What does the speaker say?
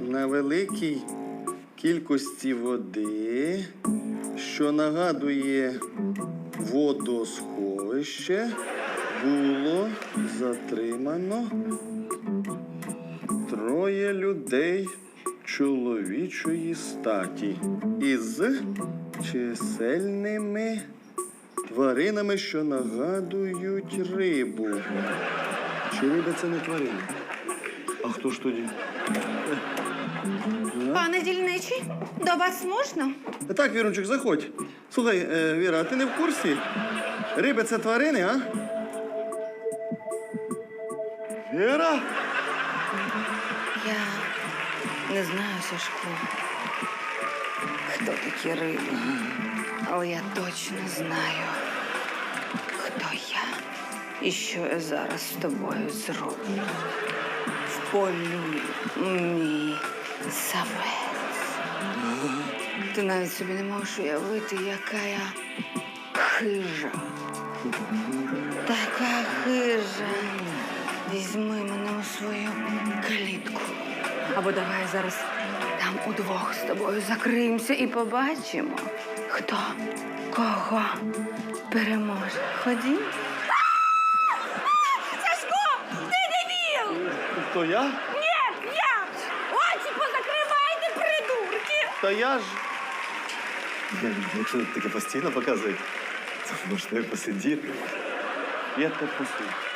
На великій кількості води, що нагадує водосховище, було затримано троє людей чоловічої статі із чисельними тваринами, що нагадують рибу. Чи риба це не тварина? А хто ж тоді? Пане дільничий, до вас можна? Так, Вірунчик, заходь. Слухай, е, Віра, а ти не в курсі? Риби це тварини, а? Віра? Я не знаю, Сашко, хто такі риби. Але я точно знаю, хто я і що я зараз з тобою зроблю. Вполюю мій самець. Ти навіть собі не можеш уявити, яка я хижа. Така хижа. Візьми мене у свою калітку. Або давай зараз там удвох з тобою закриємося і побачимо, хто кого переможе. Ходім. Хто я? Ні, я! Очі позакривайте, придурки! Та я ж. Якщо таке постійно показують, то можна і посидіти. Я так послухаю.